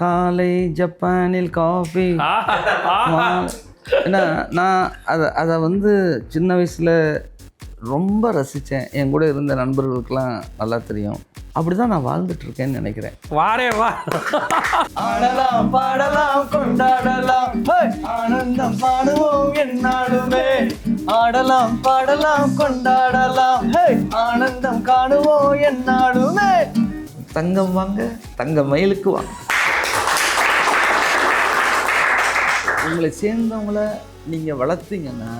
காலை ஜப்பானில் காஃபி ஏன்னா நான் அதை அதை வந்து சின்ன வயசில் ரொம்ப ரசித்தேன் என் கூட இருந்த நண்பர்களுக்கெல்லாம் நல்லா தெரியும். அப்படி தான் நான் வாழ்ந்துட்டு இருக்கேன்னு நினைக்கிறேன். வாரே வா. ஆடலாம் பாடலாம் கொண்டாடலாம். ஆனந்தம் பாடுவோம் என்னாலுமே ஆடலாம் பாடலாம் கொண்டாடலாம். ஆனந்தம் காணுவோம் என்னாலுமே தங்கம் வாங்க தங்க மயிலுக்கு வாங்க உங்களை சேர்ந்தவங்கள நீங்கள் வளர்த்தீங்கன்னா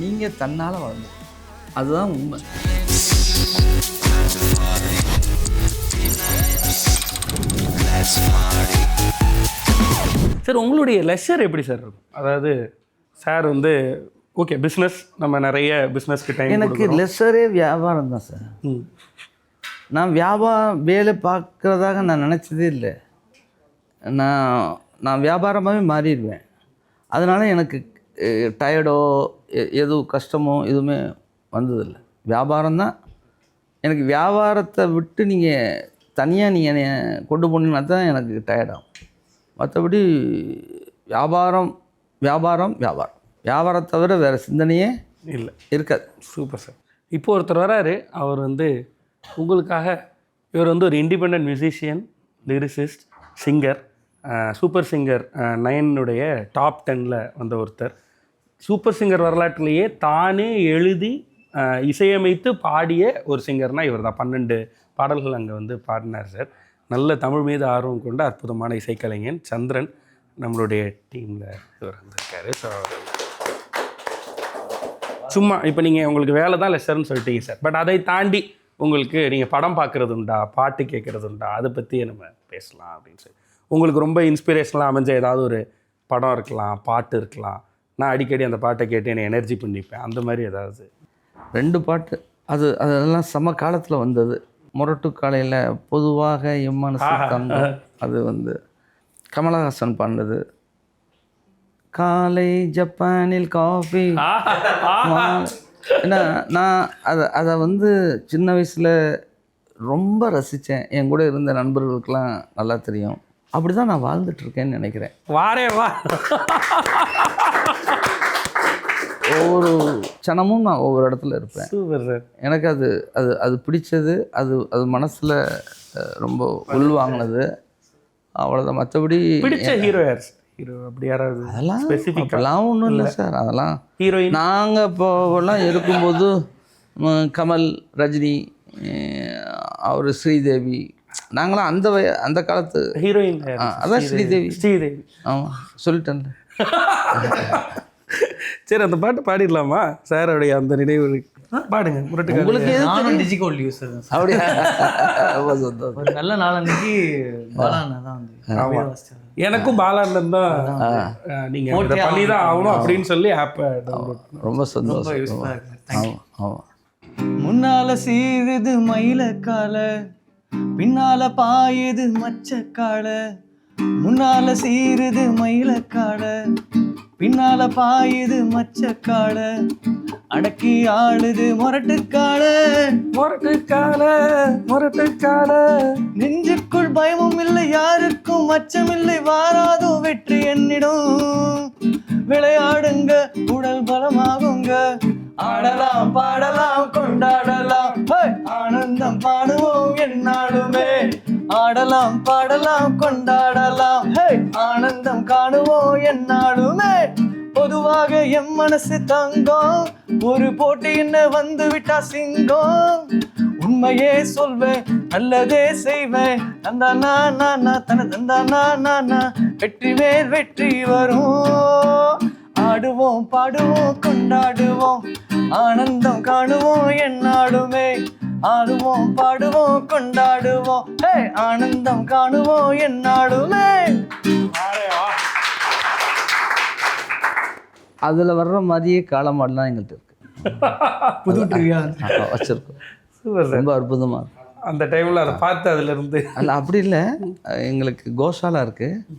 நீங்கள் தன்னால் வளரணும் அதுதான் உண்மை. சார் உங்களுடைய லெஷர் எப்படி சார் இருக்கும்? அதாவது சார் வந்து ஓகே பிஸ்னஸ் நம்ம நிறைய பிஸ்னஸ்க்கு டைம் எனக்கு லெஸ்ஸரே வியாபாரம் தான் சார். ம். நான் வியாபாரம் வேலை பார்க்குறதாக நான் நினச்சதே இல்லை. நான் நான் வியாபாரமாகவே மாறிடுவேன். அதனால் எனக்கு டயர்டோ எதுவும் கஷ்டமோ எதுவுமே வந்ததில்லை. வியாபாரம் தான் எனக்கு வியாபாரத்தை விட்டு நீங்கள் தனியாக நீங்கள் கொண்டு போனீங்கன்னா தான் எனக்கு டயர்டாகும் மற்றபடி வியாபாரம் வியாபாரம் வியாபாரம். வியாபாரம் தவிர வேறு சிந்தனையே இல்லை. இருக்காது. Super sir. இப்போ ஒருத்தர் வராரு. அவர் வந்து உங்களுக்காக இவர் வந்து ஒரு independent musician lyricist singer super singer நயனுடைய top டென்னில் வந்த ஒருத்தர். சூப்பர் சிங்கர் வரலாற்றிலேயே தானே எழுதி இசையமைத்து பாடிய ஒரு சிங்கர்னால் இவர் தான். பன்னெண்டு பாடல்கள் அங்கே வந்து பாடினார் சார். நல்ல தமிழ் மீது ஆர்வம் கொண்ட அற்புதமான இசைக்கலைஞன் சந்திரன் நம்மளுடைய டீமில் இவர் வந்திருக்காரு. ஸோ சும்மா இப்போ நீங்கள் உங்களுக்கு வேலை தான் லெசர்னு சொல்லிட்டீங்க சார். பட் அதை தாண்டி உங்களுக்கு நீங்கள் படம் பார்க்குறது உண்டா? பாட்டு கேட்குறது உண்டா? அதை பற்றியே நம்ம பேசலாம் அப்படின்னு சொல்லி. உங்களுக்கு ரொம்ப இன்ஸ்பிரேஷனலாக அமைஞ்ச ஏதாவது ஒரு படம் இருக்கலாம் பாட்டு இருக்கலாம். நான் அடிக்கடி அந்த பாட்டை கேட்டு என்னை எனர்ஜி பண்ணிப்பேன். அந்த மாதிரி ஏதாவது? ரெண்டு பாட்டு. அது அதெல்லாம் சம காலத்தில் வந்தது. முரட்டு காலையில் பொதுவாக எம்மனசு தங்கம் அது வந்து கமலஹாசன் பாடினது. காலை ஜப்பானில் காஃபி ஏன்னா நான் அதை அதை வந்து சின்ன வயசில் ரொம்ப ரசித்தேன் என் கூட இருந்த நண்பர்களுக்கெல்லாம் நல்லா தெரியும். அப்படி தான் நான் வாழ்ந்துட்டு இருக்கேன்னு நினைக்கிறேன். வாரே வா. ஒவ்வொரு க்ஷணமும் நான் ஒவ்வொரு இடத்துல இருப்பேன். Super sir. எனக்கு அது அது அது பிடிச்சது அது அது மனசில் ரொம்ப உள்வாங்கினது அவ்வளோதான் மற்றபடி பிடிச்ச ஹீரோ யார் ஹீரோ அப்படி யாராவது அதெல்லாம் ஸ்பெசிஃபிக்காக அப்பெல்லாம் ஒன்றும் இல்லை சார். அதெல்லாம் ஹீரோயின் நாங்கள் இப்போலாம் இருக்கும்போது கமல் ரஜினி அவர் ஸ்ரீதேவி நாங்களாம் அந்த வய அந்த காலத்து ஹீரோயின் அதான் ஸ்ரீதேவி. ஸ்ரீதேவி. ஆமாம் சொல்லிட்டேன்ல. சரி அந்த பாட்டு பாடிடலாமா? சாரோடைய அந்த நினைவு பாடுங்க முரட்டுக்கால உங்களுக்கு எது நானும் டிஜிகோல் சார் அப்படியா? ரொம்ப சந்தோஷம். நல்ல நாளன்னைக்கு பாலாண்ணா தான் வந்து. எனக்கும் பாலாண்டன் தான் நீங்க பண்ணி தான் ஆகணும் அப்படின்னு சொல்லி ஆப்பை டவுன்லோட் ரொம்ப ரொம்ப சந்தோஷம். ஆமாம் ஆமாம் முன்னால சீருது மயிலக்கால பின்னால பாயுது மச்சக்கால முன்னால சீருது மயிலக்கால பின்னால பாயுது மச்சக்கால அடக்கி ஆளுது முரட்டுக்கால முரட்டுக்கால முரட்டுக்கால நெஞ்சுக்குள் பயமும் இல்லை யாருக்கும் அச்சமில்லை வாராதோ வெற்றி என்னிடும். விளையாடுங்க உடல் பலமாகுங்க. ஆடலாம் பாடலாம் ஆடலாம் பாடலாம் கொண்டாடலாம். ஆனந்தம் காணுவோம் என்னாலுமே பொதுவாக எம் மனசு தங்கம். ஒரு போட்டின்னு வந்து விட்டா சிங்கம். உண்மையே சொல்வேன் நல்லதே செய்வேன். தந்தா நானா நான் தன தந்தா நானா வெற்றி மேல் வெற்றி வரும். ஆடுவோம் பாடுவோம் கொண்டாடுவோம். ஆனந்தம் காணுவோம் என்னாலுமே ஆடுவோம் பாடுவோம் கொண்டாடுவோம். ஹே ஆனந்தம் காணுவோம் என்னாலுமே. அதில் வர்ற மாதிரியே காலமாடலாம் எங்கள்கிட்ட இருக்கு. புது வச்சுருக்கோம். Super sir. ரொம்ப அற்புதமாக இருக்கும் அந்த டைம்ல அதை பார்த்து அதுல இருந்து அல்ல அப்படி இல்லை. எங்களுக்கு கோசாலா இருக்குது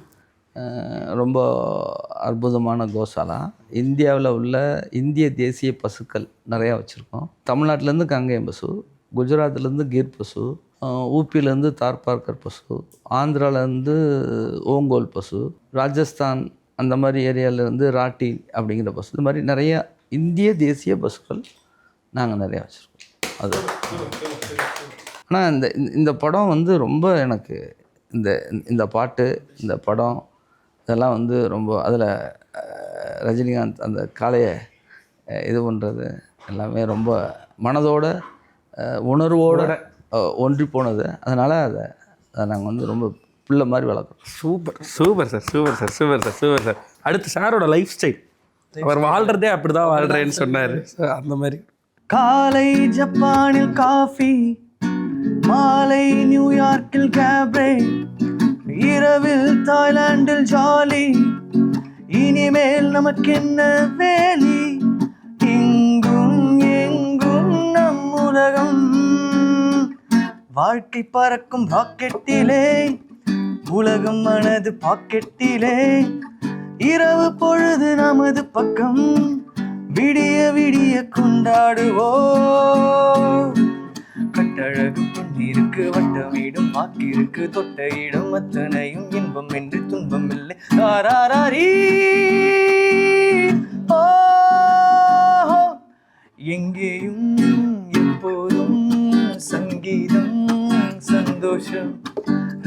ரொம்ப அற்புதமான கோசாலா இந்தியாவில் உள்ள இந்திய தேசிய பசுக்கள் நிறையா வச்சுருக்கோம். தமிழ்நாட்டிலேருந்து கங்கை பசு குஜராத்லேருந்து கீர் பசு ஊப்பிலேருந்து தார்பார்க்கர் பசு ஆந்திராவிலேருந்து ஓங்கோல் பசு ராஜஸ்தான் அந்த மாதிரி ஏரியாவிலேருந்து ராட்டி அப்படிங்கிற பசு. இது மாதிரி நிறைய இந்திய தேசிய பஸ்கள் நாங்கள் நிறையா வச்சுருக்கோம். அது. ஆனால் இந்த இந்த- இந்த படம் வந்து ரொம்ப எனக்கு இந்த இந்த பாட்டு இந்த படம் இதெல்லாம் வந்து ரொம்ப அதில் ரஜினிகாந்த் அந்த காளையை இது பண்ணுறது எல்லாமே ரொம்ப மனதோட உணர்வோட ஒன்றி போனது. அதனால் அதை அதை நாங்கள் வந்து ரொம்ப பிள்ளை மாதிரி வளர்க்குறோம். Super super sir super sir super sir super sir. அடுத்து சாரோட லைஃப் ஸ்டைல். அவர் வாழ்றதே அப்படிதான் வாழ்றேன்னு சொன்னார். அந்த மாதிரி. காலை ஜப்பானில் காஃபி மாலை நியூயார்க்கில் கேப்ரே இரவில் தாய்லாந்தில் ஜாலி இனிமேல் நமக்கென்ன வேலி? உலகம். வாழ்க்கை பறக்கும் ராக்கெட்டிலே உலகம் மனது பாக்கெட்டிலே. இரவு பொழுது நமது பக்கம் விடிய விடிய கொண்டாடுவோ கட்டழகு பொன்னிருக்கு வட்டமிடும் வாக்கிருக்கு தொட்ட இடம் அத்தனையும் இன்பம் என்று துன்பம் இல்லை. தாராரி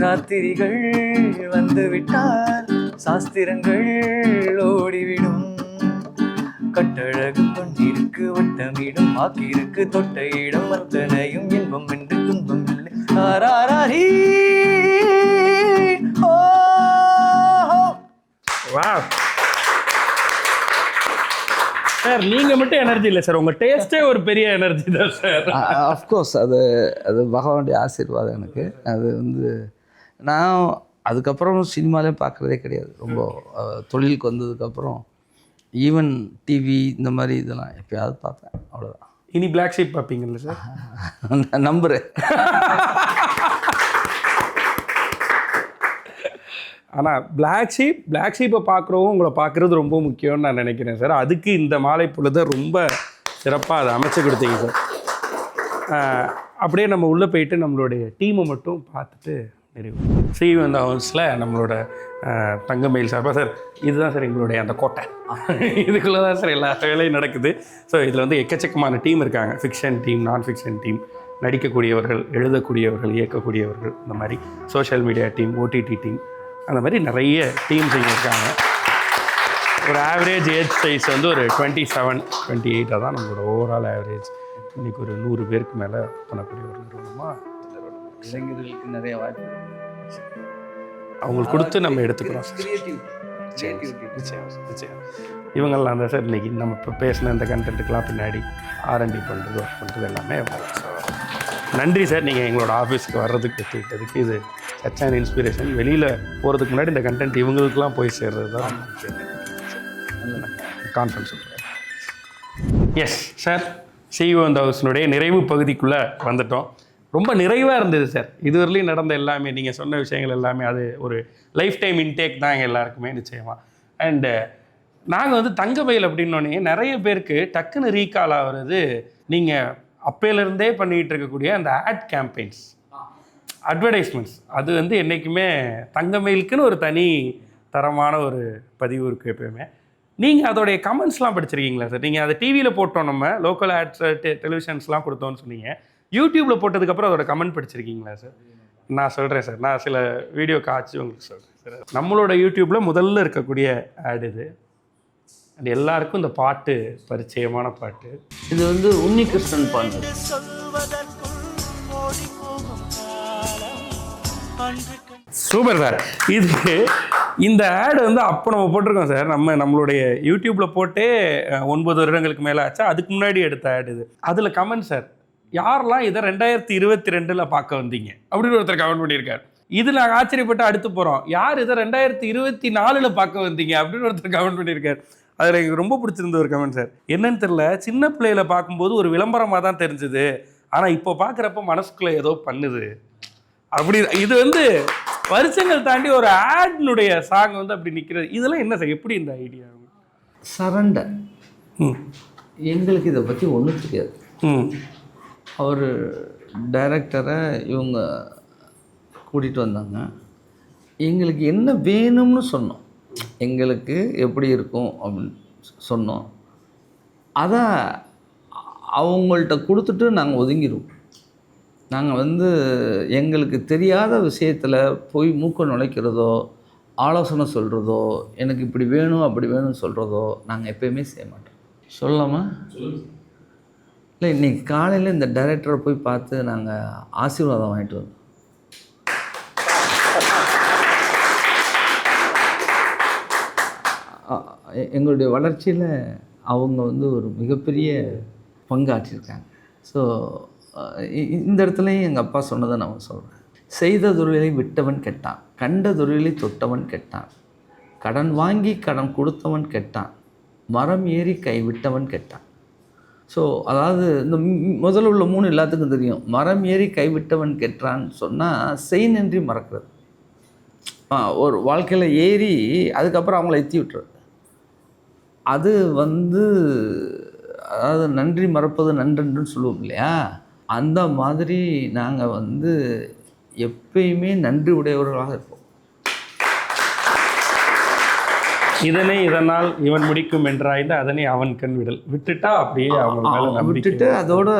ராத்திரிகள் வந்துவிட்டால் சாஸ்திரங்கள் ஓடிவிடும். கட்டழகு பொன்னிருக்கு வட்டமிடும் ஆக்கிருக்கு தொட்ட இடம் அத்தனையும் இன்பம் என்று துன்பம் இல்லை. ஆராரி சார் நீங்கள் மட்டும் எனர்ஜி இல்லை சார். உங்கள் டேஸ்ட்டே ஒரு பெரிய எனர்ஜி தான் சார். அஃப்கோர்ஸ் அது அது பகவானுடைய ஆசீர்வாதம் எனக்கு. அது வந்து நான் அதுக்கப்புறம் சினிமாலே பார்க்குறதே கிடையாது. ரொம்ப தொழிலுக்கு வந்ததுக்கப்புறம் ஈவன் டிவி இந்த மாதிரி இதெல்லாம் எப்பயாவது பார்ப்பேன். அவ்வளோதான் இனி பிளாக் ஷீப் பார்ப்பீங்கல்ல சார் நம்புகிறேன் ஆனால் பிளாக் ஷீப் பிளாக் ஷீப்பை பார்க்குறவங்க உங்களை பார்க்குறது ரொம்ப முக்கியம்னு நான் நினைக்கிறேன் சார் அதுக்கு இந்த மாலை பொழுதை ரொம்ப சிறப்பாக அதை அமைச்சு கொடுத்தீங்க சார் அப்படியே நம்ம உள்ளே போயிட்டு நம்மளுடைய டீமை மட்டும் பார்த்துட்டு நிறைவு. சி வந்த ஹவுஸில் நம்மளோட தங்கமயில் சார்பாக சார் இதுதான் சார் எங்களுடைய அந்த கோட்டை. இதுக்குள்ளே தான் சார் எல்லா வேலையும் நடக்குது. ஸோ இதில் வந்து எக்கச்சக்கமான டீம் இருக்காங்க. Fiction team non fiction team நடிக்கக்கூடியவர்கள் எழுதக்கூடியவர்கள் இயக்கக்கூடியவர்கள் இந்த மாதிரி social media team OTT team அந்த மாதிரி நிறைய டீம்ஸ் இங்கே இருக்காங்க. ஒரு ஆவரேஜ் ஏஜ் சைஸ் வந்து ஒரு டுவெண்ட்டி செவன் டுவெண்ட்டி எயிட்டாக தான் நம்மளோட ஓவரால் ஆவரேஜ் இன்றைக்கி ஒரு நூறு பேருக்கு மேலே பண்ணக்கூடிய ஒரு நிறுவனமாக இளைஞர்களுக்கு நிறைய வாய்ப்பு அவங்களுக்கு கொடுத்து நம்ம எடுத்துக்கிறோம். நிச்சயம் நிச்சயம். இவங்கெல்லாம் தான் சார் இன்றைக்கி நம்ம இப்போ பேசின இந்த கண்டென்ட்டுக்கெலாம் பின்னாடி ஆர்என்டி பண்ணுறது ஒர்க் பண்ணுறது எல்லாமே நன்றி சார் நீங்கள் எங்களோட ஆஃபீஸ்க்கு வர்றதுக்கு ஒத்துக்கிட்டதுக்கு இது சச் அண்ட் இன்ஸ்பிரேஷன் வெளியில் போகிறதுக்கு முன்னாடி இந்த கண்டென்ட் இவங்களுக்குலாம் போய் சேர்றது தான் கான்ஃபரன்ஸ் எஸ் சார் சிஇஓ அந்த ஹவுஸினுடைய நிறைவு பகுதிக்குள்ளே வந்துட்டோம். ரொம்ப நிறைவாக இருந்தது சார். இதுவரையிலையும் நடந்த எல்லாமே நீங்கள் சொன்ன விஷயங்கள் எல்லாமே அது ஒரு லைஃப் டைம் இன்டேக் தான் எங்கள் எல்லாருக்குமே நிச்சயமாக அண்டு நாங்கள் வந்து தங்கமயில் அப்படின்னோடனே நிறைய பேருக்கு டக்குன்னு ரீகால் ஆகிறது நீங்கள் அப்பையிலேருந்தே பண்ணிகிட்டு இருக்கக்கூடிய அந்த ஆட் கேம்பெயின்ஸ் அட்வர்டைஸ்மெண்ட்ஸ் அது வந்து என்றைக்குமே தங்கமயிலுக்குன்னு ஒரு தனி தரமான ஒரு பதிவு இருக்குது எப்பயுமே. நீங்கள் அதோடைய கமெண்ட்ஸ்லாம் படிச்சிருக்கீங்களா சார்? நீங்கள் அதை டிவியில் போட்டோம் நம்ம லோக்கல் ஆட்ஸ் டெலிவிஷன்ஸ்லாம் கொடுத்தோன்னு சொன்னீங்க. யூடியூப்பில் போட்டதுக்கப்புறம் அதோட கமெண்ட் படிச்சிருக்கீங்களா சார் நான் சொல்கிறேன் சார் நான் சில வீடியோ காய்ச்சி உங்களுக்கு சொல்கிறேன் சார் நம்மளோட யூடியூப்பில் முதல்ல இருக்கக்கூடிய ஆட் இது. அண்ட் எல்லாருக்கும் இந்த பாட்டு பரிச்சயமான பாட்டு. இது வந்து உன்னிகிருஷ்ணன் பாண்டது சூப்பர் சார் இது இந்த ஆடு வந்து அப்போ நம்ம போட்டிருக்கோம் சார் நம்ம நம்மளுடைய யூடியூப்பில் போட்டே ஒன்பது வருடங்களுக்கு மேலே ஆச்சா? அதுக்கு முன்னாடி எடுத்த ஆடு இது. அதில் கமெண்ட் சார் யாரெல்லாம் இதை ரெண்டாயிரத்தி இருபத்தி ரெண்டில் பார்க்க வந்தீங்க? அப்படின்னு ஒருத்தர் கமெண்ட் பண்ணியிருக்காரு. இது நாங்கள் ஆச்சரியப்பட்டு அடுத்து போகிறோம் யார் இதை ரெண்டாயிரத்தி இருபத்தி நாலில் பார்க்க வந்தீங்க? அப்படின்னு ஒருத்தர் கமெண்ட் பண்ணியிருக்காரு. அதில் எனக்கு ரொம்ப பிடிச்சிருந்த ஒரு கமெண்ட் சார் என்னன்னு தெரில சின்ன பிள்ளையில பார்க்கும்போது ஒரு விளம்பரமாக தான் தெரிஞ்சுது. ஆனால் இப்போ பார்க்குறப்ப மனசுக்குள்ளே ஏதோ பண்ணுது. அப்படி இது வந்து வருஷங்கள் தாண்டி ஒரு ஆட்னுடைய சாங் வந்து அப்படி நிற்கிறது இதெல்லாம் என்ன சார் எப்படி இந்த ஐடியா சரண்டை ம். எங்களுக்கு இதை பற்றி ஒன்றும் தெரியாது. ம். அவர் டைரக்டரை இவங்க கூட்டிகிட்டு வந்தாங்க. எங்களுக்கு என்ன வேணும்னு சொன்னோம். எங்களுக்கு எப்படி இருக்கும் அப்படின்னு சொன்னோம். அதை அவங்கள்ட்ட கொடுத்துட்டு நாங்கள் ஒதுங்கிடுவோம். நாங்கள் வந்து எங்களுக்கு தெரியாத விஷயத்தில் போய் மூக்க நுழைக்கிறதோ ஆலோசனை சொல்கிறதோ எனக்கு இப்படி வேணும் அப்படி வேணும்னு சொல்கிறதோ நாங்கள் எப்பயுமே செய்ய மாட்டோம். சொல்லாமா இல்லை இன்னைக்கு காலையில் இந்த டைரக்டரை போய் பார்த்து நாங்கள் ஆசீர்வாதம் வாங்கிட்டு வந்தோம். எங்களுடைய வளர்ச்சியில் அவங்க வந்து ஒரு மிகப்பெரிய பங்காற்றியிருக்காங்க. ஸோ இந்த இடத்துலையும் எங்கள் அப்பா சொன்னதை நான் சொல்கிறேன் செய்த தொழிலை விட்டவன் கெட்டான். கண்ட தொழிலை தொட்டவன் கெட்டான். கடன் வாங்கி கடன் கொடுத்தவன் கெட்டான். மரம் ஏறி கை விட்டவன் கெட்டான். ஸோ அதாவது இந்த முதல்ல உள்ள மூணு எல்லாத்துக்கும் தெரியும். மரம் ஏறி கைவிட்டவன் கெட்டான்னு சொன்னால் செய் நின்றி மறக்கிறது ஒரு வாழ்க்கையில் ஏறி அதுக்கப்புறம் அவங்கள எத்தி விட்டுறது. அது வந்து அதாவது நன்றி மறப்பது நன்றன்றுன்னு சொல்லுவோம் இல்லையா? அந்த மாதிரி நாங்கள் வந்து எப்பயுமே நன்றி உடையவர்களாக இருப்போம். இதனை இதனால் இவன் முடிக்கும் என்றாய்ந்து அதனை அவன் கண் விடல். விட்டுட்டா அப்படியே அவங்க மேல விட்டுட்டு அதோட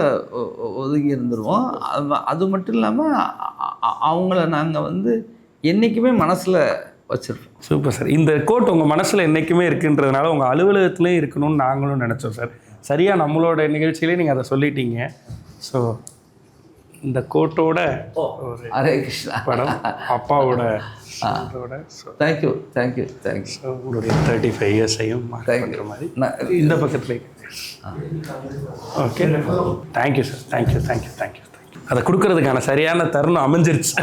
ஒதுங்கி இருந்துருவோம். அது- மட்டும் இல்லாமல் அவங்கள நாங்கள் வந்து என்றைக்குமே மனசில் வச்சுருப்போம். சூப்பர் சார் இந்த கோட் உங்கள் மனசில் என்றைக்குமே இருக்குன்றதுனால உங்கள் அலுவலகத்திலே இருக்கணும்னு நாங்களும் நினச்சோம் சார் சரியாக நம்மளோட நிகழ்ச்சியிலே நீங்கள் அதை சொல்லிட்டீங்க. ஸோ இந்த கோட்டோட ஹரே கிருஷ்ணா. படம் அப்பாவோட thank you thank you thank you உங்களுடைய தேர்ட்டி ஃபைவ் இயர்ஸையும் பண்ணுற மாதிரி இந்த பக்கத்துல. Okay thank you sir thank you thank you thank you thank you அதை கொடுக்கறதுக்கான சரியான தருணம் அமைஞ்சிருச்சு.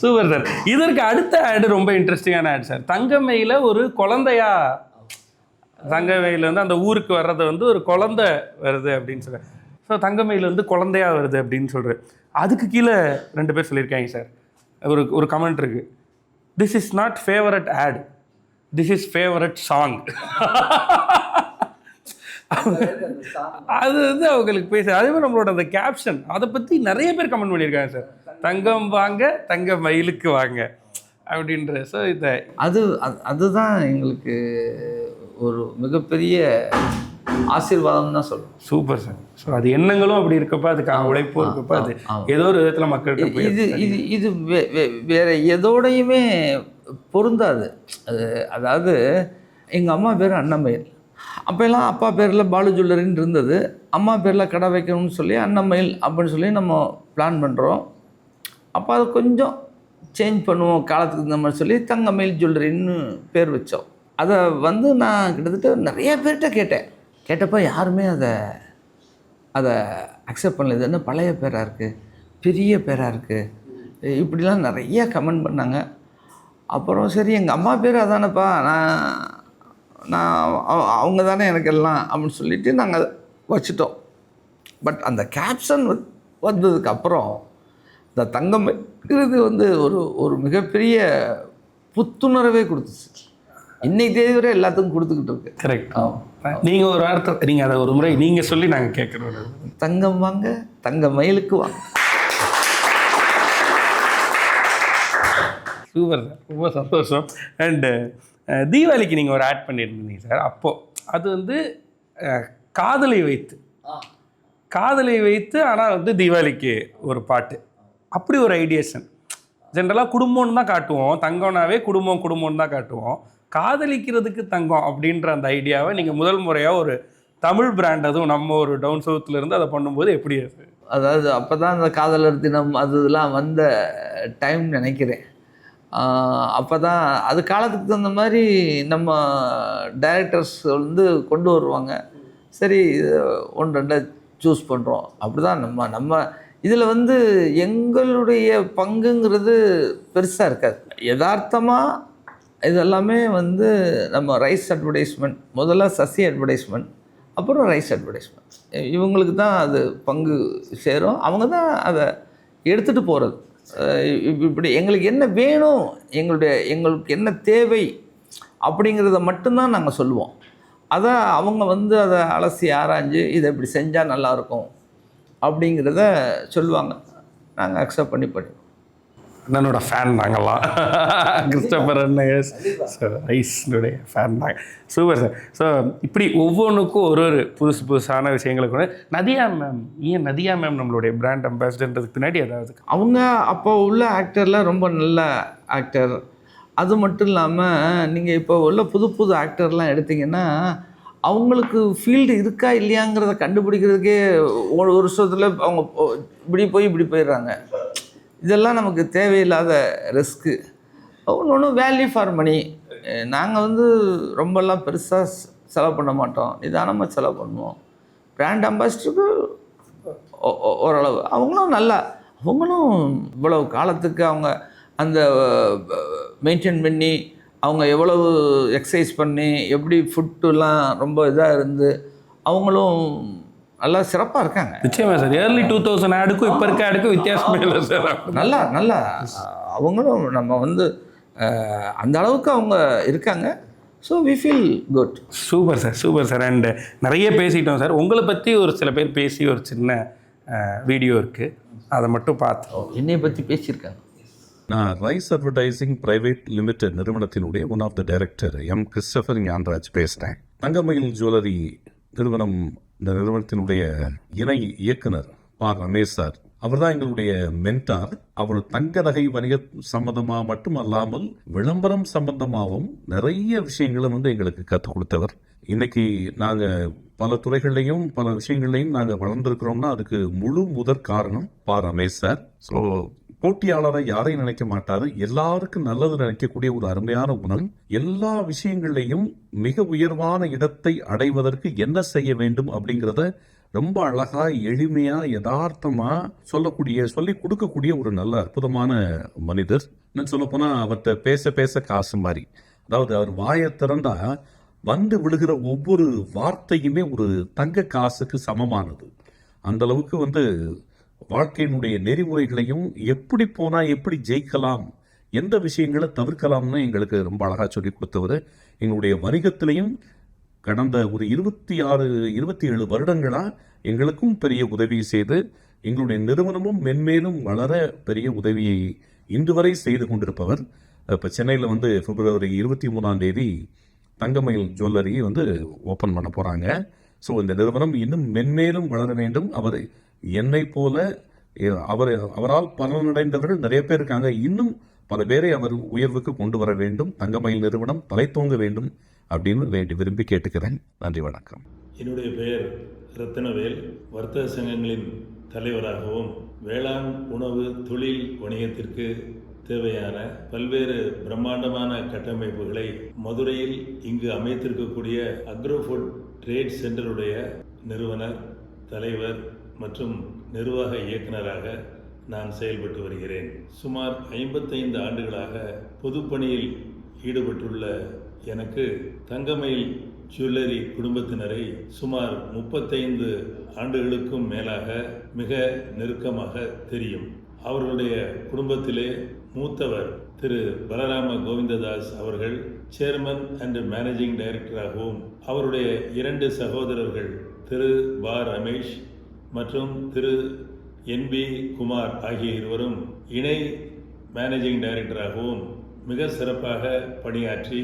சூப்பர் சார் இதற்கு அடுத்த ஆடு ரொம்ப இன்ட்ரெஸ்டிங்கான ஆட் சார் தங்கமையில் ஒரு குழந்தையா? தங்கமையில் வந்து அந்த ஊருக்கு வர்றது வந்து ஒரு குழந்தை வருது அப்படின்னு சொல்ல ஸோ தங்கமையில் வந்து வருது அப்படின்னு சொல்கிறேன் அதுக்கு கீழே ரெண்டு பேர் சொல்லியிருக்காங்க சார். ஒரு ஒரு கமெண்ட் இருக்கு. This is not favourite ad this is favourite song அது வந்து அவங்களுக்கு பேச அதே மாதிரி நம்மளோட அந்த கேப்ஷன் அதை பற்றி நிறைய பேர் கமெண்ட் பண்ணியிருக்காங்க சார். தங்கம் வாங்க தங்க மயிலுக்கு வாங்க அப்படின்ற ஸோ இதை அது அது- அதுதான் எங்களுக்கு ஒரு மிகப்பெரிய ஆசீர்வாதம் தான் சொல்லணும் சூப்பர் சார். ஸோ அது எண்ணங்களும் அப்படி இருக்கப்ப அதுக்கான உழைப்பும் இருக்கப்ப அது. ஏதோ ஒரு விதத்தில் மக்கள்கிட்ட இது இது இது வேற எதோடையுமே பொருந்தாது. அது அதாவது எங்கள் அம்மா பேர் அன்னமயில் அப்போல்லாம் அப்பா பேரில் பாலு ஜுவல்லரின்னு இருந்தது. அம்மா பேரில் கடை வைக்கணும்னு சொல்லி அன்னமயில் அப்படின்னு சொல்லி நம்ம பிளான் பண்ணுறோம் அப்போ அதை கொஞ்சம் சேஞ்ச் பண்ணுவோம் காலத்துக்கு இந்த மாதிரி சொல்லி தங்கமயில் ஜுவல்லரின்னு பேர் வச்சோம். அதை வந்து நான் கிட்டத்தட்ட நிறைய பேர்கிட்ட கேட்டேன். கேட்டப்போ யாருமே அதை அதை அக்செப்ட் பண்ணல இது என்ன பழைய பேராக இருக்குது பெரிய பேராக இருக்குது இப்படிலாம் நிறைய கமெண்ட் பண்ணாங்க. அப்புறம் சரி எங்கள் அம்மா பேர் அதானப்பா. நான் நான் அவங்க தானே எனக்கு எல்லாம் அப்படின்னு சொல்லிட்டு நாங்கள் வச்சுட்டோம். பட் அந்த கேப்ஷன் வந்ததுக்கு அப்புறம் இந்த தங்கம் இருக்கிறது வந்து ஒரு ஒரு மிகப்பெரிய புத்துணர்வே கொடுத்துச்சு. இன்னைக்கு தேதி வரை எல்லாத்துக்கும் கொடுத்துக்கிட்டு இருக்கு. கரெக்ட் நீங்கள் ஒரு வார்த்தை நீங்கள் அதை ஒரு முறை நீங்கள் சொல்லி நாங்கள் கேட்குறோம். தங்கம் வாங்க தங்க மயிலுக்கு வாங்க. சூப்பர் சார் ரொம்ப சந்தோஷம். அண்டு தீபாவளிக்கு நீங்கள் ஒரு ஆட் பண்ணியிருந்தீங்க சார். அப்போது அது வந்து காதலை வைத்து. காதலை வைத்து ஆனால் வந்து தீபாவளிக்கு ஒரு பாட்டு. அப்படி ஒரு ஐடியேஷன் ஜென்ரலாக குடும்பம்னு தான் காட்டுவோம். தங்கம்னாவே குடும்பம் குடும்பம்னு தான் காட்டுவோம். காதலிக்கிறதுக்கு தங்கம் அப்படின்ற அந்த ஐடியாவை நீங்கள் முதல் முறையாக ஒரு தமிழ் பிராண்ட் அதுவும் நம்ம ஒரு டவுன் சவுத்தில் இருந்து அதை பண்ணும்போது எப்படி இருக்குது அதாவது அப்போ தான் அந்த காதலர் தினம் அது இதெல்லாம் வந்த டைம் நினைக்கிறேன். அப்போ தான் அது காலத்துக்கு தகுந்த மாதிரி நம்ம டைரக்டர்ஸ் வந்து கொண்டு வருவாங்க. சரி ஒன்று ரெண்டை சூஸ் பண்ணுறோம் அப்படி தான் நம்ம நம்ம இதில் வந்து எங்களுடைய பங்குங்கிறது பெருசாக இருக்காது. யதார்த்தமாக இதெல்லாமே வந்து நம்ம ரைஸ் அட்வர்டைஸ்மெண்ட் முதல்ல சசி அட்வர்டைஸ்மெண்ட் அப்புறம் ரைஸ் அட்வர்டைஸ்மெண்ட். இவங்களுக்கு தான் அது பங்கு சேரும். அவங்க தான் அதை எடுத்துகிட்டு போகிறது இப்படி எங்களுக்கு என்ன வேணும் எங்களுடைய எங்களுக்கு என்ன தேவை அப்படிங்கிறத மட்டும்தான் நாங்கள் சொல்லுவோம். அதை அவங்க வந்து அதை அலசி ஆராய்ஞ்சு இதை இப்படி செஞ்சால் நல்லாயிருக்கும் அப்படிங்கிறத சொல்லுவாங்க. நாங்கள் அக்செப்ட் பண்ணி பண்ணி அண்ணனோட ஃபேன் நாங்கள்லாம் கிறிஸ்டபர் அண்ணன் சார் ஐஸ்னுடைய ஃபேன் நாங்கள் சூப்பர் சார் ஸோ இப்படி ஒவ்வொன்றுக்கும் ஒரு ஒரு புதுசு புதுசான விஷயங்களை கூட நதியா மேம் ஏன் நதியா மேம் நம்மளுடைய பிராண்ட் அம்பாசிடர்ன்றதுக்கு பின்னாடி ஏதாவது அவங்க அப்போ உள்ள ஆக்டர்லாம் ரொம்ப நல்ல ஆக்டர் அது மட்டும் இல்லாமல் நீங்கள் இப்போ உள்ள புது புது ஆக்டர்லாம் எடுத்தீங்கன்னா அவங்களுக்கு ஃபீல்டு இருக்கா இல்லையாங்கிறத கண்டுபிடிக்கிறதுக்கே ஒரு வருஷத்தில் அவங்க இப்படி போய் இப்படி போயிடுறாங்க. இதெல்லாம் நமக்கு தேவையில்லாத ரிஸ்க்கு ஒன்று ஒன்று வேல்யூ ஃபார் மணி நாங்கள் வந்து ரொம்பலாம் பெருசாக செலவு பண்ண மாட்டோம். நிதானமாக செலவு பண்ணுவோம். பிராண்ட் அம்பாசிடருக்கு ஓரளவு. அவங்களும் நல்லா. அவங்களும் இவ்வளவு காலத்துக்கு அவங்க அந்த மெயின்டைன் பண்ணி அவங்க எவ்வளவு எக்ஸசைஸ் பண்ணி எப்படி ஃபுட்டுலாம் ரொம்ப இதாக இருந்து அவங்களும் நல்லா சிறப்பாக இருக்காங்க. நிச்சயமா சார். ஏர்லி டூ தௌசண்ட் ஆடுக்கும் இப்போ இருக்க ஆடுக்கும் வித்தியாசமே இல்லை சார். நல்லா நல்லா அவங்களும் நம்ம வந்து அந்த அளவுக்கு அவங்க இருக்காங்க. So we feel good super sir super sir. And நிறைய பேசிட்டோம் சார். உங்களை பற்றி ஒரு சில பேர் பேசி ஒரு சின்ன வீடியோ இருக்குது அதை மட்டும் பார்த்து என்னைய பற்றி பேசியிருக்காங்க. நான் ரைஸ் அட்வர்டைசிங் பிரைவேட் லிமிடெட் நிறுவனத்தினுடைய one of the director M Christopher Gnanraj பேசுகிறேன் தங்கமயில் ஜுவல்லரி நிறுவனம் இந்த நிறுவனத்தினுடைய இணை இயக்குனர் பா ரமேஷ் சார் அவர் தான் எங்களுடைய மென்டார் அவர் தங்க நகை வணிக சம்பந்தமாக மட்டுமல்லாமல் விளம்பரம் சம்பந்தமாகவும் நிறைய விஷயங்களை வந்து எங்களுக்கு கற்றுக் கொடுத்தவர். இன்னைக்கு நாங்கள் பல துறைகள்லையும் பல விஷயங்கள்லையும் நாங்கள் வளர்ந்துருக்கிறோம்னா அதுக்கு முழு முதற் காரணம் பா ரமேஷ் சார். ஸோ போட்டியாளரை யாரையும் நினைக்க மாட்டாரு? எல்லாருக்கும் நல்லது நினைக்கக்கூடிய ஒரு அருமையான குணம் எல்லா விஷயங்கள்லையும் மிக உயர்வான இடத்தை அடைவதற்கு என்ன செய்ய வேண்டும் அப்படிங்கிறத ரொம்ப அழகா எளிமையா யதார்த்தமா சொல்லக்கூடிய சொல்லி கொடுக்கக்கூடிய ஒரு நல்ல அற்புதமான மனிதர். இன்னும் சொல்ல போனா அவர்கிட்ட பேச பேச காசு மாதிரி அதாவது அவர் வாயை திறந்தா வந்து விழுகிற ஒவ்வொரு வார்த்தையுமே ஒரு தங்க காசுக்கு சமமானது. அந்த அளவுக்கு வந்து வாழ்க்கையினுடைய நெறிமுறைகளையும் எப்படி போனால் எப்படி ஜெயிக்கலாம் எந்த விஷயங்களை தவிர்க்கலாம்னு எங்களுக்கு ரொம்ப அழகாக சொல்லி கொடுத்தவர். எங்களுடைய வணிகத்திலையும் கடந்த ஒரு இருபத்தி ஆறு இருபத்தி ஏழு வருடங்களாக எங்களுக்கும் பெரிய உதவி செய்து எங்களுடைய நிறுவனமும் மென்மேலும் வளர பெரிய உதவியை இன்று வரை செய்து கொண்டிருப்பவர். இப்போ சென்னையில் வந்து பிப்ரவரி இருபத்தி மூணாம் தேதி தங்கமயில் ஜுவல்லரி வந்து ஓப்பன் பண்ண போகிறாங்க ஸோ இந்த நிறுவனம் இன்னும் மென்மேலும் வளர வேண்டும். அவர் என்னை போல அவர் அவரால் பலனடைந்தவர்கள் நிறைய பேர் இருக்காங்க. இன்னும் பல பேரை அவர் உயர்வுக்கு கொண்டு வர வேண்டும் தங்கமயில் நிறுவனம் தலைத்தோங்க வேண்டும் அப்படின்னு வேண்டி விரும்பி கேட்டுக்கிறேன். நன்றி வணக்கம். என்னுடைய பெயர் ரத்தினவேல். வர்த்தக சங்கங்களின் தலைவராகவும் வேளாண் உணவு தொழில் வணிகத்திற்கு தேவையான பல்வேறு பிரம்மாண்டமான கட்டமைப்புகளை மதுரையில் இங்கு அமைத்திருக்கக்கூடிய அக்ரோஃபுட் ட்ரேட் சென்டருடைய நிறுவனர் தலைவர் மற்றும் நிர்வாக இயக்குனராக நான் செயல்பட்டு வருகிறேன். சுமார் ஐம்பத்தைந்து ஆண்டுகளாக பொதுப்பணியில் ஈடுபட்டுள்ள எனக்கு தங்கமயில் ஜுவல்லரி குடும்பத்தினரை சுமார் முப்பத்தைந்து ஆண்டுகளுக்கும் மேலாக மிக நெருக்கமாக தெரியும். அவர்களுடைய குடும்பத்திலே மூத்தவர் திரு. பலராம கோவிந்ததாஸ் அவர்கள் சேர்மன் அண்ட் மேனேஜிங் டைரக்டராகவும் அவருடைய இரண்டு சகோதரர்கள் திரு. பா. ரமேஷ் மற்றும் திரு என் பி குமார் ஆகிய இருவரும் இணை மேனேஜிங் டைரக்டராகவும் மிக சிறப்பாக பணியாற்றி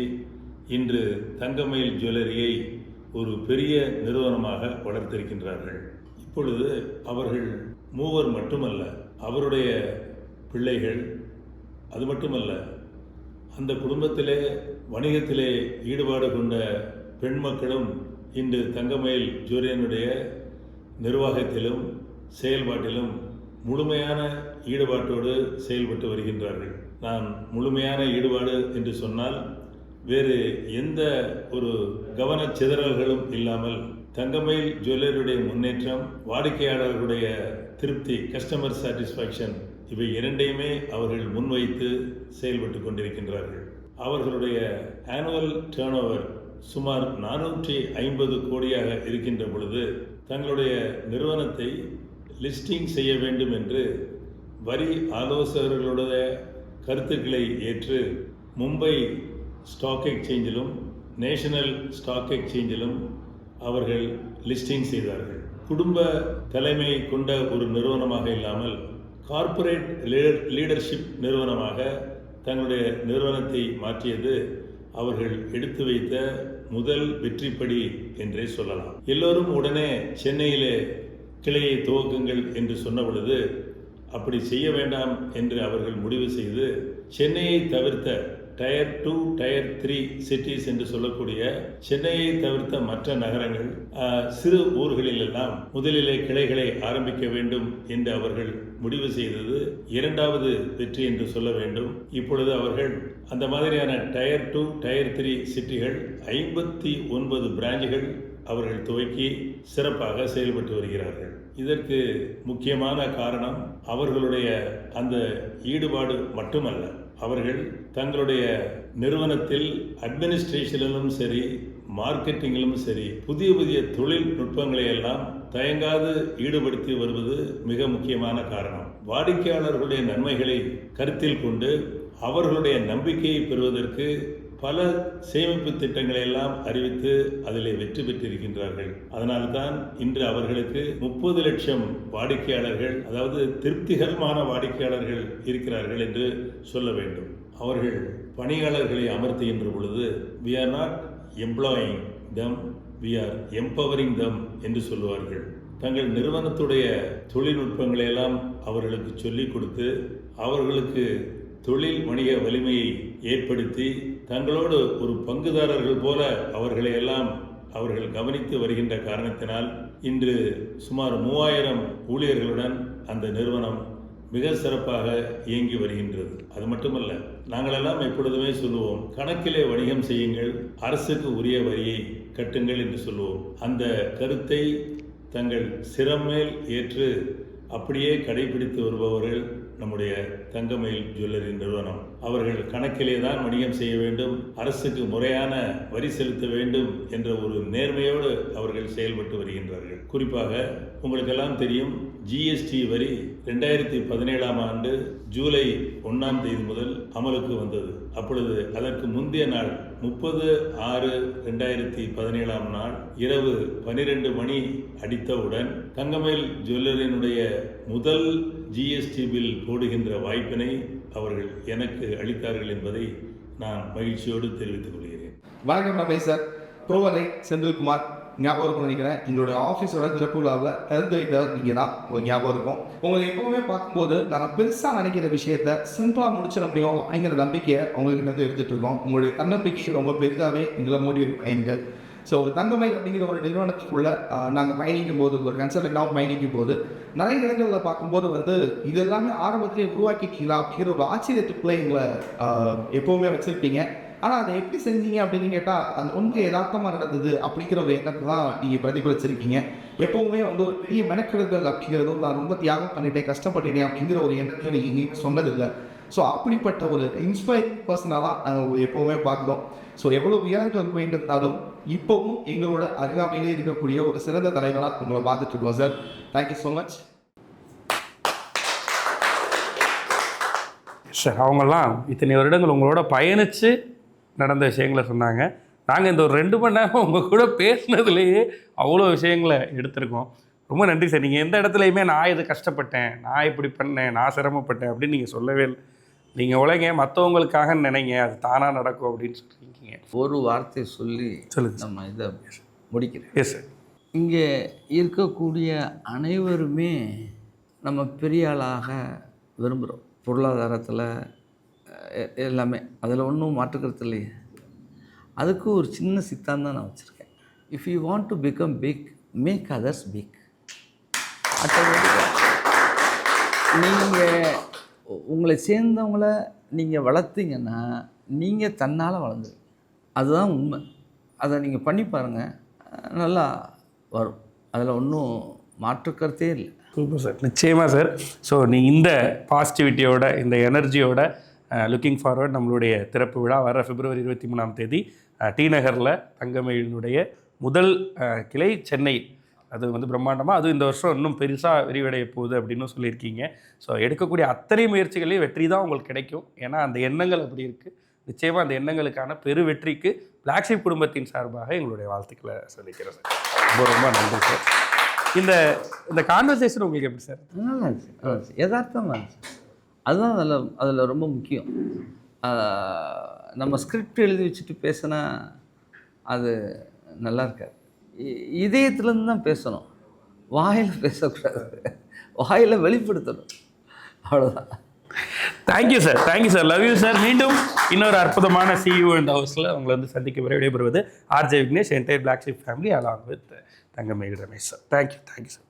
இன்று தங்கமயில் ஜுவல்லரியை ஒரு பெரிய நிறுவனமாக வளர்த்திருக்கின்றார்கள். இப்பொழுது அவர்கள் மூவர் மட்டுமல்ல அவருடைய பிள்ளைகள் அது மட்டுமல்ல அந்த குடும்பத்திலே வணிகத்திலே ஈடுபாடு கொண்ட பெண் மக்களும் இன்று தங்கமயில் ஜூரியனுடைய நிர்வாகத்திலும் செயல்பாட்டிலும் முழுமையான ஈடுபாட்டோடு செயல்பட்டு வருகின்றார்கள். நான் முழுமையான ஈடுபாடு என்று சொன்னால் வேறு எந்த ஒரு கவன சிதறல்களும் இல்லாமல் தங்கமயில் ஜுவல்லரியுடைய முன்னேற்றம் வாடிக்கையாளர்களுடைய திருப்தி கஸ்டமர் சாட்டிஸ்ஃபேக்ஷன் இவை இரண்டையுமே அவர்கள் முன்வைத்து செயல்பட்டு கொண்டிருக்கின்றார்கள். அவர்களுடைய ஆனுவல் டேர்ன் சுமார் நானூற்றி ஐம்பது கோடியாக இருக்கின்ற பொழுது தங்களுடைய நிறுவனத்தை லிஸ்டிங் செய்ய வேண்டும் என்று வரி ஆலோசகர்களுடைய கருத்துக்களை ஏற்று மும்பை ஸ்டாக் எக்ஸ்சேஞ்சிலும் நேஷனல் ஸ்டாக் எக்ஸ்சேஞ்சிலும் அவர்கள் லிஸ்டிங் செய்தார்கள். குடும்ப தலைமை கொண்ட ஒரு நிறுவனமாக இல்லாமல் கார்ப்பரேட் லீடர் லீடர்ஷிப் நிறுவனமாக தங்களுடைய நிறுவனத்தை மாற்றியது அவர்கள் எடுத்து வைத்த முதல் வெற்றிப்படி என்றே சொல்லலாம். எல்லோரும் உடனே சென்னையிலே கிளையை துவக்குங்கள் என்று சொன்ன பொழுது அப்படி செய்ய வேண்டாம் என்று அவர்கள் முடிவு செய்து சென்னையை தவிர்த்த tier two tier three cities என்று சொல்லக்கூடிய சென்னையை தவிர்த்த மற்ற நகரங்கள் சிறு ஊர்களிலெல்லாம் முதலிலே கிளைகளை ஆரம்பிக்க வேண்டும் என்று அவர்கள் முடிவு செய்தது இரண்டாவது வெற்றி என்று சொல்ல வேண்டும். இப்பொழுது அவர்கள் அந்த மாதிரியான டயர் டூ டயர் த்ரீ சிட்டிகள் ஐம்பத்தி ஒன்பது பிரான்ச்சுகள் அவர்கள் துவக்கி சிறப்பாக செயல்பட்டு வருகிறார்கள். இதற்கு முக்கியமான காரணம் அவர்களுடைய அந்த ஈடுபாடு மட்டுமல்ல. அவர்கள் தங்களுடைய நிறுவனத்தில் அட்மினிஸ்ட்ரேஷனிலும் சரி மார்க்கெட்டிங்கிலும் சரி புதிய புதிய தொழில்நுட்பங்களை எல்லாம் தயங்காது ஈடுபடுத்தி வருவது மிக முக்கியமான காரணம். வாடிக்கையாளர்களுடைய நன்மைகளை கருத்தில் கொண்டு அவர்களுடைய நம்பிக்கையை பெறுவதற்கு பல சேமிப்பு திட்டங்களை எல்லாம் அறிவித்து அதிலே வெற்றி பெற்றிருக்கின்றார்கள். அதனால்தான் இன்று அவர்களுக்கு முப்பது லட்சம் வாடிக்கையாளர்கள் அதாவது திருப்திகரமான வாடிக்கையாளர்கள் இருக்கிறார்கள் என்று சொல்ல வேண்டும். அவர்கள் பணியாளர்களை அமர்த்துகின்ற பொழுது we are not employing them we are empowering them என்று சொல்லுவார்கள். தங்கள் நிறுவனத்துடைய தொழில்நுட்பங்களை எல்லாம் அவர்களுக்கு சொல்லிக் கொடுத்து அவர்களுக்கு தொழில் வணிக வலிமையை ஏற்படுத்தி தங்களோடு ஒரு பங்குதாரர்கள் போல அவர்களை எல்லாம் அவர்கள் கவனித்து வருகின்ற காரணத்தினால் இன்று சுமார் மூவாயிரம் ஊழியர்களுடன் அந்த நிறுவனம் மிக சிறப்பாக இயங்கி வருகின்றது. அது மட்டுமல்ல நாங்களெல்லாம் எப்பொழுதுமே சொல்லுவோம் கணக்கிலே வணிகம் செய்யுங்கள் அரசுக்கு உரிய வரியை கட்டுங்கள் என்று சொல்லுவோம். அந்த கருத்தை தங்கள் சிரமேல் ஏற்று அப்படியே கடைபிடித்து வருபவர்கள் நம்முடைய தங்கமயில் ஜுவல்லரி நிறுவனம். அவர்கள் கணக்கிலே தான் வணிகம் செய்ய வேண்டும் அரசுக்கு முறையான வரி செலுத்த வேண்டும் என்ற ஒரு நேர்மையோடு அவர்கள் செயல்பட்டு வருகின்றார்கள். குறிப்பாக உங்களுக்கெல்லாம் தெரியும் ஜிஎஸ்டி வரி ரெண்டாயிரத்தி பதினேழாம் ஆண்டு ஜூலை ஒன்றாம் தேதி முதல் அமலுக்கு வந்தது. அப்பொழுது அதற்கு முந்தைய நாள் முப்பது ஆறு ரெண்டாயிரத்தி பதினேழாம் நாள் இரவு பனிரெண்டு மணி அடித்தவுடன் தங்கமயில் ஜுவல்லரியினுடைய முதல் ஜிஎஸ்டி பில் போடுகின்ற வாய்ப்பினை அவர்கள் எனக்கு அளித்தார்கள் என்பதை நான் மகிழ்ச்சியோடு தெரிவித்துக் கொள்கிறேன். வணக்கம் ரமேஷ் சார் ப்ரோவலை செந்தில்குமார். ஞாபகம் நினைக்கிறேன். எங்களுடைய ஆஃபீஸோட திறப்பு விழாவில் திறந்து வைத்தவர் நீங்கள் தான். ஒரு ஞாபகம் இருக்கும். உங்களை எப்பவுமே பார்க்கும்போது நாங்கள் பெருசாக நினைக்கிற விஷயத்த சிம்பிளாக முடிச்சிட முடியும் அப்படிங்கிற நம்பிக்கையை உங்களுக்கு இருந்து எடுத்துட்டு இருக்கோம். உங்களுடைய தன்னம்பிக்கை ரொம்ப பெரிதாகவே எங்களை மூடி பயன்கள் ஸோ தங்கமை அப்படிங்கிற ஒரு நிறுவனத்துக்குள்ளே நாங்கள் பயணிக்கும் போது ஒரு கன்சல்டண்டாக பயணிக்கும் போது நிறைய இடங்களில் பார்க்கும்போது வந்து இது எல்லாமே ஆரம்பத்திலே உருவாக்கிட்டீங்களா அப்படிங்கிற ஒரு ஆச்சரியத்துக்குள்ளே எங்களை எப்போவுமே வச்சுருப்பீங்க. ஆனால் அதை எப்படி செஞ்சீங்க அப்படின்னு கேட்டால் அந்த ஒன்று யதார்த்தமாக நடந்தது அப்படிங்கிற ஒரு எண்ணத்தை தான் நீங்கள் பிரதிபலிச்சிருக்கீங்க. எப்பவுமே வந்து ஒரு பெரிய மெனக்கெடுதல் அப்படிங்கிறதும் நான் ரொம்ப தியாகம் பண்ணிட்டேன் கஷ்டப்பட்டுட்டேன் அப்படிங்கிற ஒரு எண்ணத்தை நீங்கள் சொன்னதில்லை. ஸோ அப்படிப்பட்ட ஒரு இன்ஸ்பைரிங் பர்சனாக தான் நாங்கள் எப்போவுமே பார்க்குறோம். ஸோ எவ்வளோ உயரங்கள் இருந்தாலும் இப்போவும் எங்களோட அருகாமையிலே இருக்கக்கூடிய ஒரு சிறந்த தலைவராக உங்களை பார்த்துட்டு இருக்கோம் sir thank you so much sir அவங்கெல்லாம் இத்தனை வருடங்கள் உங்களோட பயணித்து நடந்த விஷயங்களை சொன்னாங்க. நாங்கள் இந்த ஒரு ரெண்டு மணி நேரம் உங்கள் கூட பேசினதுலேயே அவ்வளோ விஷயங்களை எடுத்திருக்கோம். ரொம்ப நன்றி சார் நீங்கள் எந்த இடத்துலையுமே நான் இது கஷ்டப்பட்டேன் நான் இப்படி பண்ணேன் நான் சிரமப்பட்டேன் அப்படின்னு நீங்கள் சொல்லவே இல்லை. நீங்கள் உலக மற்றவங்களுக்காக நினைங்க அது தானாக நடக்கும் அப்படின்னு சொல்லியிருக்கீங்க ஒரு வார்த்தை சொல்லி சொல்லுங்க நம்ம இதை முடிக்கிறேன். எஸ் சார் இங்கே இருக்கக்கூடிய அனைவருமே நம்ம பெரிய ஆளாக விரும்புகிறோம். பொருளாதாரத்தில் எல்லாமே. அதில் ஒன்றும் மாற்றுக்கிறது இல்லையே. அதுக்கு ஒரு சின்ன சித்தாந்தம் நான் வச்சுருக்கேன். If you want to become big make others big நீங்கள் உங்களை சேர்ந்தவங்கள நீங்கள் வளர்த்தீங்கன்னா நீங்கள் தன்னால் வளர்ந்துருவீங்க. அதுதான் உண்மை. அதை நீங்கள் பண்ணி பாருங்கள் நல்லா வரும். அதில் ஒன்றும் மாற்றுக்கருத்தே இல்லை. Super sir. நிச்சயமாக சார். ஸோ நீ இந்த பாசிட்டிவிட்டியோட இந்த எனர்ஜியோட லுக்கிங் ஃபார்வர்ட் நம்மளுடைய திறப்பு விழா வர பிப்ரவரி இருபத்தி மூணாம் தேதி டி நகரில் தங்கமயிலினுடைய முதல் கிளை சென்னை அது வந்து பிரம்மாண்டமாக அது இந்த வருஷம் இன்னும் பெருசாக விரிவடைய போகுது அப்படின்னு சொல்லியிருக்கீங்க. ஸோ எடுக்கக்கூடிய அத்தனை முயற்சிகளையும் வெற்றி தான் உங்களுக்கு கிடைக்கும். ஏன்னா அந்த எண்ணங்கள் அப்படி இருக்குது நிச்சயமாக அந்த எண்ணங்களுக்கான பெரு வெற்றிக்கு பிளாக்ஷிப் குடும்பத்தின் சார்பாக எங்களுடைய வாழ்த்துக்களை சந்திக்கிறேன் சார். ரொம்ப ரொம்ப நன்றி சார். இந்த இந்த கான்வர்சேஷன் உங்களுக்கு எப்படி சார்? நல்லா இருந்துச்சு. யதார்த்தமாக இருந்துச்சு. அதுதான் அதில் அதில் ரொம்ப முக்கியம். நம்ம ஸ்கிரிப்ட் எழுதி வச்சுட்டு பேசினா அது நல்லா இருக்காது. இதயத்துலேருந்து தான் பேசணும். வாயில் பேசக்கூடாது. வாயில் வெளிப்படுத்தணும். அவ்வளோதான் thank you sir thank you sir love you sir மீண்டும் இன்னொரு அற்புதமான சிஇஓ இந்த ஹவுஸில் உங்களை வந்து சந்திக்க வரை விடைபெறுவது RJ Vignesh entire black sheep family along with Thangamegi Ramesh sir thank you thank you sir